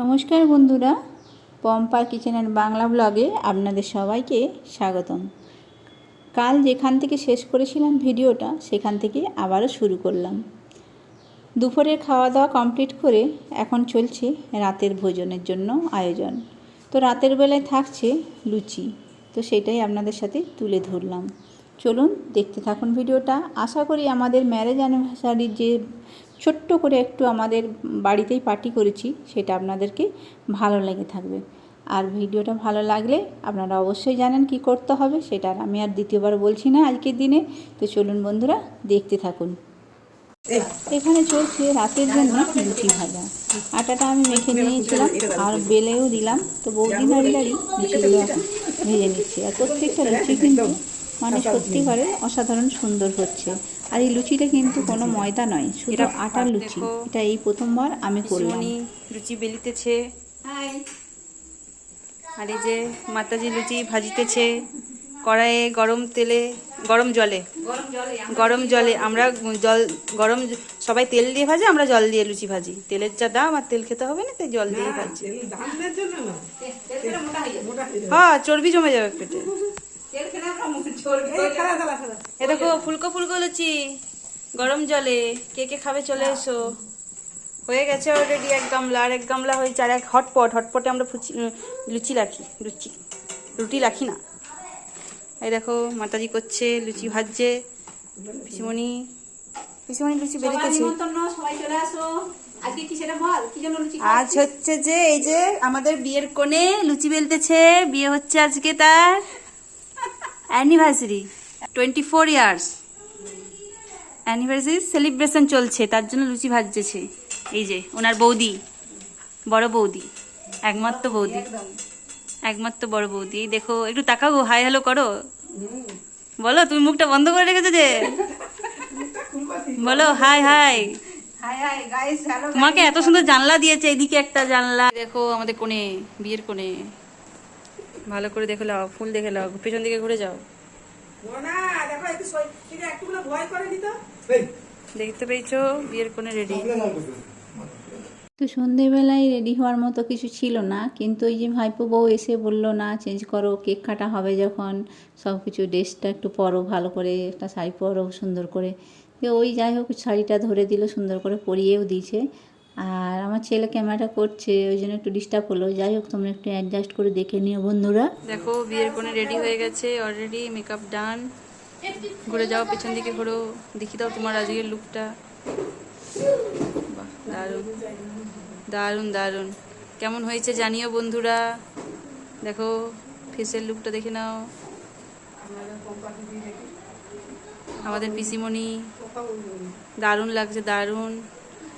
নমস্কার বন্ধুরা, পম্পার kitchen and Bangla ব্লগে আপনাদের সবাইকে স্বাগতম। কাল যেখান থেকে শেষ করেছিলাম ভিডিওটা, সেখান থেকে আবারও শুরু করলাম। দুপুরের খাওয়া দাওয়া কমপ্লিট করে এখন চলছে রাতের ভোজনের জন্য আয়োজন। তো রাতের বেলায় থাকছে লুচি, তো সেটাই আপনাদের সাথে তুলে ধরলাম। চলুন দেখতে থাকুন ভিডিওটা। আশা করি আমাদের ম্যারেজ অ্যানিভার্সারির যে ছোট্ট করে একটু আমাদের বাড়িতেই পার্টি করেছি, সেটা আপনাদেরকে ভালো লেগে থাকবে। আর ভিডিওটা ভালো লাগলে আপনারা অবশ্যই জানেন কি করতে হবে, সেটা আমি আর দ্বিতীয়বার বলছি না আজকের দিনে। তো চলুন বন্ধুরা, দেখতে থাকুন। এখানে চলছে রাতের জন্য লুচি ভাজা। আটাটা আমি মেখে নিয়েছিলাম আর বেলেও দিলাম। তো বৌদি নাড়িলাড়ি লুচিগুলো ভেজে নিচ্ছে। আর প্রত্যেকটা লুচি কিন্তু মানে সত্যিকারের অসাধারণ সুন্দর হচ্ছে। আর এই লুচিটা কিন্তু কোনো ময়দা নয় শুধু আটার লুচি। এটা এই প্রথমবার আমি করলাম। লুচি বেলিতেছে। আর এই যে মাতাজি লুচি ভাজিতেছে কড়াইয়ে গরম তেলে গরম জলে। গরম জলে আমরা জল গরম সবাই তেল দিয়ে ভাজে আমরা জল দিয়ে লুচি ভাজি। তেলের যা দাম আর তেল খেতে হবে না তাই জল দিয়ে ভাজি। হ্যাঁ চর্বি জমে যাবে পেটে। এ দেখো ফুলকো ফুলকো লুচি গরম জলে। কে কে খাবে চলে এসো। হয়ে গেছে অলরেডি এক গামলা আর এক গামলা হয়েছে আর এক হটপট। হটপটে আমরা ফুচি লুচি রাখি লুচি। রুটি রাখি না। এই দেখো মাতাজি করছে লুচি ভাজছে। পিসিমণি পিসিমণি লুচি লুচি আজ হচ্ছে যে এই যে আমাদের বিয়ের কোণে লুচি বেলতেছে। বিয়ে হচ্ছে আজকে তার। Anniversary twenty four years anniversary celebration চলছে তার জন্য লুচি ভাজতেছে। এই যে ওনার বৌদি বড় বৌদি একমাত্র বৌদি একমাত্র বড় বৌদি। দেখো একটু তাকাও হাই হ্যালো করো। বলো তুমি মুখটা বন্ধ করে রেখেছো যে? বলো হাই হাই হাই হাই তোমাকে এত সুন্দর জানলা দিয়েছে এদিকে একটা জানলা। দেখো আমাদের কোণে বিয়ের কোণে। ভালো করে দেখে লাও ফুল দেখে লাও পেছন দিকে ঘুরে যাও। দেখতে পেয়েছ? বিয়ের কোণে রেডি তো সন্ধেবেলায় রেডি হওয়ার মতো কিছু ছিল না কিন্তু ওই যে ভাইপো বউ এসে বলল না চেঞ্জ করো কেক কাটা হবে যখন। সব কিছু ড্রেসটা একটু পরো ভালো করে একটা শাড়ি পরো সুন্দর করে। তো ওই যাই হোক শাড়িটা ধরে দিল সুন্দর করে পরিয়েও দিয়েছে। আর আমার ছেলে ক্যামেরাটা করছে, ওই জন্য একটু ডিস্টার্ব হলো। যাই হোক, তোমরা একটু অ্যাডজাস্ট করে দেখে নিও বন্ধুরা। দেখো, বিয়ের কোণে রেডি হয়ে গেছে অলরেডি মেকআপ ডান ঘুরে যাও, পেছন দিকে ঘুরো, দেখি দাও তোমার আজকের লুকটা বাহ, দারুণ। দারুণ দারুণ। কেমন হয়েছে জানিও বন্ধুরা। দেখো ফেসের লুকটা দেখে নাও। আমাদের পিসিমণি। দারুণ লাগছে, দারুণ।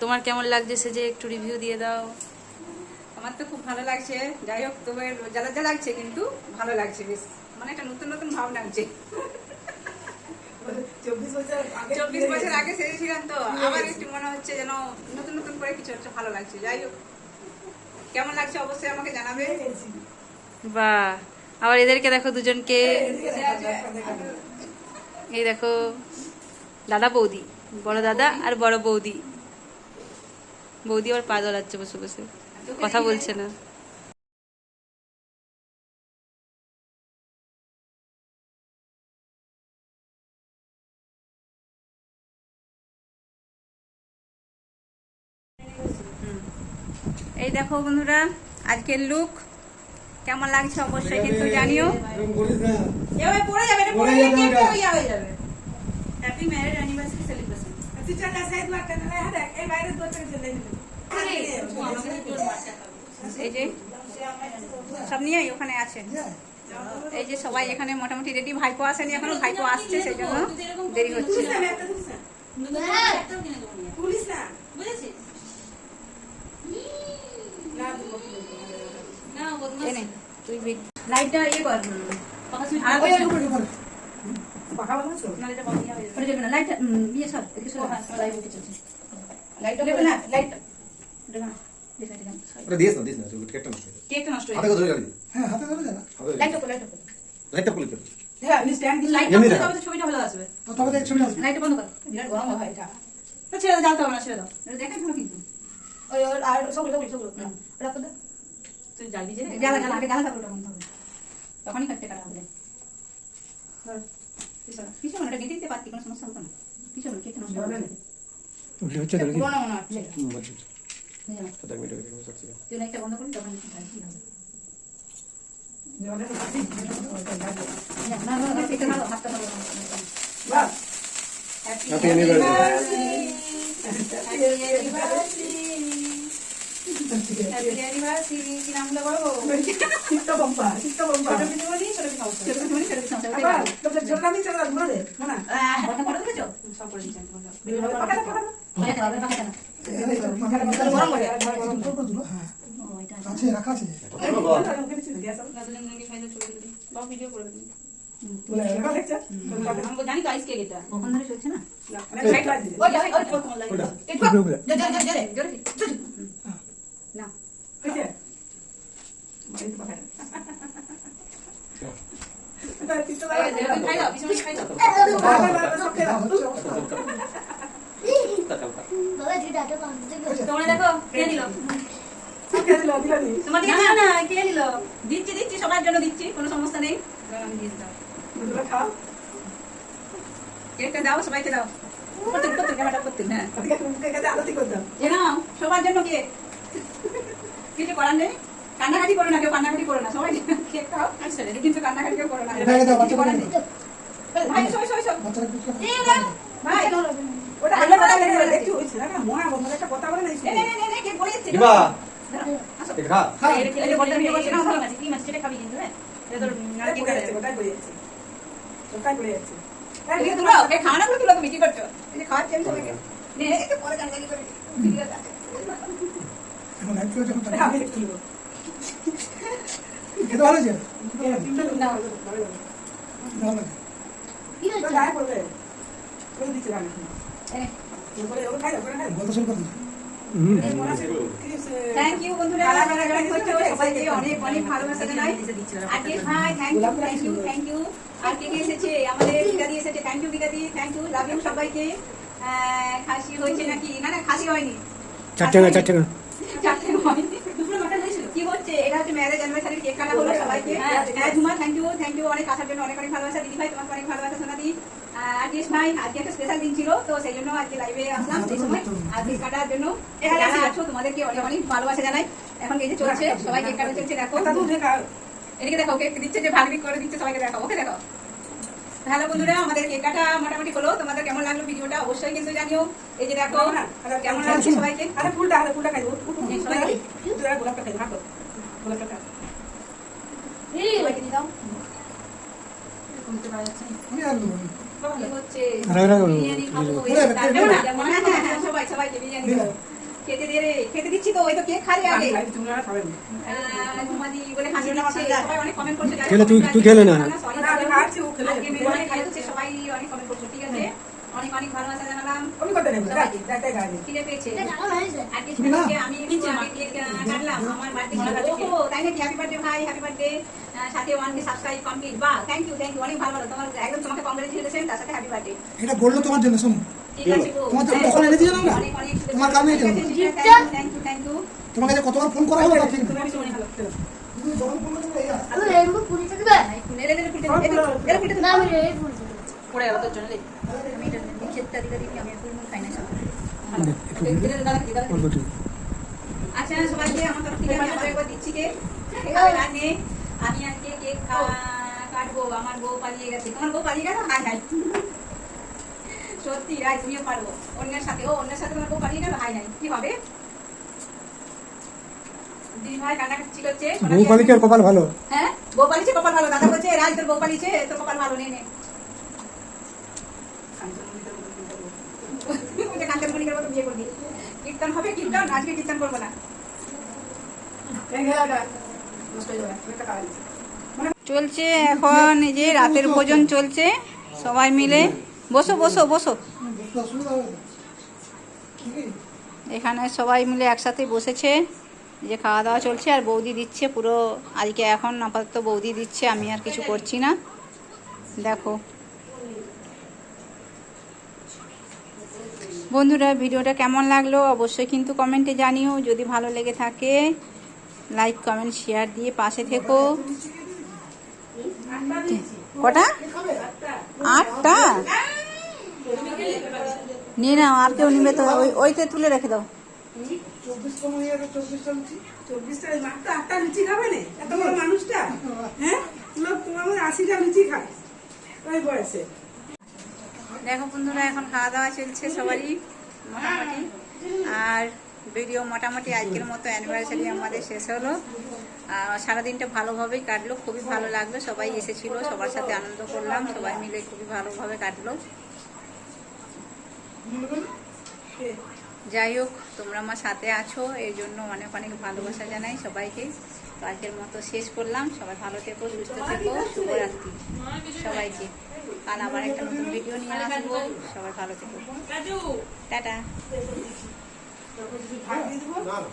তোমার কেমন লাগছে সে যে একটু রিভিউ দিয়ে দাও? আমার তো খুব ভালো লাগছে। যাই হোক তবে জ্বালা যা লাগছে কিন্তু ভালো লাগছে বেশ। মানে একটা নতুন নতুন ভাব লাগছে চব্বিশ বছর আগে সেরেছিলাম তো। আবার একটু মনে হচ্ছে যেন নতুন নতুন করে কিছু হচ্ছে ভালো লাগছে। যাই হোক কেমন লাগছে অবশ্যই আমাকে জানাবে। বা আবার এদেরকে দেখো দুজনকে। এই দেখো দাদা বৌদি বড় দাদা আর বড় বৌদি। বৌদি আবার পা দলাচ্ছে বসে বসে। কথা বলছে না। এই দেখো বন্ধুরা আজকের লুক কেমন লাগছে অবশ্যই কিন্তু জানিও। পড়ে যাবে এটা পড়ে যাবে? সেলিব্রেশন এই যে সব নিয়ে ওখানে আছে। এই যে সবাই এখানে মোটামুটি রেডি ভাইপো আসেনি এখনও ভাইপো আসছে সেই জন্য দেরি হচ্ছে। তুই লাইটটা ইয়ে কর। ওই ওই উপরে উপরে। এটা বন্ধ হয়ে যাবে। ওটা যাবে না, লাইটটা, উম, ইয়ে এদিকে সর, হ্যাঁ, লাইট উঠে চলছে। দেবে দেবে না, দেবে দেবে না, ওটা দিস না দিস না কেকটা নষ্ট হয়ে কেকটা নষ্ট হয়ে হাতে ধরে রাখবি হ্যাঁ হাতে ধরে দেন হাতে লাইটটা উপরে, লাইটটা উপরে। লাইটটা খুলে কেটে লাইটটা এমনি উপরে তবে ছবিটা ভালো আসবে। তো তবে এক ছবি আসবে। লাইটটা বন্ধ কর। বিরাট গরম হয় এটা। তো ছেড়ে দাও, জ্বালতে না, ছেড়ে দাও। এটা দেখাই ভালো কিন্তু। ওই ওই আর সবগুলো সবগুলো সবগুলো। না তুই জাল দিয়ে জ্বালা জ্বালা আগে জ্বালা তারপর ওটা বন্ধ হবে। তখনই কাটতে কাটা হবে। কিছু না, এটা গেঁথে দিতে পারতি, কোনো সমস্যা হতো না। কিছু না, কেটে নষ্ট হবে না। মনে হচ্ছে। বলছি বুঝলে না? সাথে মিনিট তুই লাইটটা বন্ধ করলি, তখন একটু ঢালতে হবে। না, না, না, এটা ভালো, ভালো। Happy অ্যানিভার্সারি Happy anniversary, আছে। দিবি। বাবা ভিডিও করে দিবি। জানি তো আইস কেক এটা কখন ধরে চলছে। না। দিচ্ছি দিচ্ছি সবার জন্য দিচ্ছি কোনো সমস্যা নেই। কেকটা দাও সবাইকে দাও। প্রত্যেক প্রত্যেক হ্যাঁ। সবার জন্য কেক। কিছু করার নেই। কান্নাকাটি করো না কেউ কান্নাকাটি করো না। সবাই খাও। আচ্ছা কিন্তু কান্নাকাটি কেউ করো না কিছু করার নেই। ভাই সবাই সবাই সব ভাই নে, নে, নে, নে, নে, কেক বলে যাচ্ছে। দিবা। দাঁড়াও, আসো। ঠিক খা। এই, বলতে ভিডিও করছে না, ভালো আছে, কি মাছ, সেটা খাবি কিন্তু, হ্যাঁ? এটা তোর, আর কি করে। দেবে? এদিকে তুলো, কেক খাওয়া তুমি, কি করছ? নে, একটু পরে কান্নাকাটি করে আছে। খেতে ভালো হয়েছে? নাও। ভালো হয়েছে এই, বলতে শুরু করুন থ্যাংক ইউ বন্ধুরা। যারা জয়েন করছ সবাইকে অনেক অনেক ভালোবাসা জানাই। আজকে ভাই thank you thank you thank you আর কে কে এসেছে? আমাদের এসেছে। Thank you thank you love you সবাইকে। আহ, খাসি হয়েছে নাকি? না না খাসি হয়নি। চারটে না চারটে না চারটে হয়নি দুপুরে মটন হয়েছিল কি হচ্ছে ম্যারেজ অ্যানিভার্সারি কেক কাটা হলো সবাইকে হ্যাঁ Jhuma thank you thank you অনেক আসার জন্য অনেক অনেক ভালোবাসা দিদি ভাই তোমাকে অনেক ভালোবাসা সোনাদি আজকে ভাই আজকে একটা স্পেশাল দিন ছিল তো সেই জন্য আজকে লাইভে আসলাম সেই সময় আর কেক কাটার জন্য যারা আছো তোমাদেরকে অনেক অনেক ভালোবাসা জানাই এখন এই যে চলছে সবাই কেক কাটা চলছে দেখো এদিকে দেখো কেক দিচ্ছে যে ভাগ করে দিচ্ছে সবাইকে দেখো ওকে দেখো হ্যালো বন্ধুরা আমাদের কেক কাটা মোটামুটি হলো তোমাদের কেমন লাগল ভিডিওটা অবশ্যই কিন্তু জানিও এই যে দেখো কেমন লাগছে সবাইকে আর রাগ খেতে দে রে খেতে দিচ্ছি তো ওই তো কেক খালি আগে বলে হাসি দিচ্ছে সবাই অনেক কমেন্ট করছে খেলে তুই- তুই খেলে না। সবাই অনেক কমেন্ট এটা বলল তোমার জন্য শোনো। তোমার তো এনে দিয়েছিলাম না? তোমার কতবার ফোন করা হলো ঠিক যখন ফোন আর। আমি আচ্ছা সবাইকে আমার তরফ থেকে আমি আবার দিচ্ছি কেক খাবে আমি আজকে কেক কাটবো আমার বউ পালিয়ে গেছে। তোমার বউ পালিয়ে গেল হাই হাই। সত্যি রাই তুমিও পারব অন্যের সাথে ও অন্যের সাথে তোমার বউ পালিয়ে গেল? হাই নাই কি হবে? দিদি ভাই কান্নাকাটি করছে বউ কপাল ভালো? হ্যাঁ? বউ পালিয়েছে কপাল ভালো। দাদা বলছে রাজ তোর বউ পালিয়েছে তোর কপাল ভালো নে নে। মনিকের মতো বিয়ে করবি? কীর্তন হবে? কীর্তন? আজকে কীর্তন করব না। চলছে এখন এই যে রাতের ভোজন চলছে, সবাই মিলে। বসো বসো বসো? এখানে সবাই মিলে একসাথে বসেছে। যে খাওয়া দাওয়া চলছে, আর বৌদি দিচ্ছে পুরো। আজকে এখন আপাতত বৌদি দিচ্ছে, আমি আর কিছু করছি না। দেখো। বন্ধুরা, ভিডিওটা কেমন লাগল অবশ্যই কিন্তু কমেন্টে জানিও। যদি ভালো লেগে থাকে, লাইক, কমেন্ট, শেয়ার দিয়ে পাশে থেকো। কটা? আটটা? নিয়ে নাও, আর কেউ নিবে তো, ওই ওইতে তুলে রেখে দাও। মানুষটা হ্যাঁ আশিটা লুচি খায়। ওই বয়সে। দেখো বন্ধুরা, এখন খাওয়া দাওয়া চলছে সবারই, মোটামুটি। আর ভিডিও মোটামুটি আজকের মতো অ্যানিভার্সারি আমাদের শেষ হলো। সারাদিনটা ভালোভাবেই কাটলো, খুবই ভালো লাগল। সবাই এসেছিল, সবার সাথে আনন্দ করলাম, সবাই মিলে খুবই ভালোভাবে কাটলো। যাই হোক, তোমরা আমার সাথে আছো এই জন্য অনেক অনেক ভালোবাসা জানাই সবাইকে। আজকের মতো শেষ করলাম। সবাই ভালো থেকো, সুস্থ থেকো, শুভরাত্রি সবাইকে। কাল আবার একটা নতুন ভিডিও নিয়ে আসব। সবাই ভালো থেকো। টাটা। না না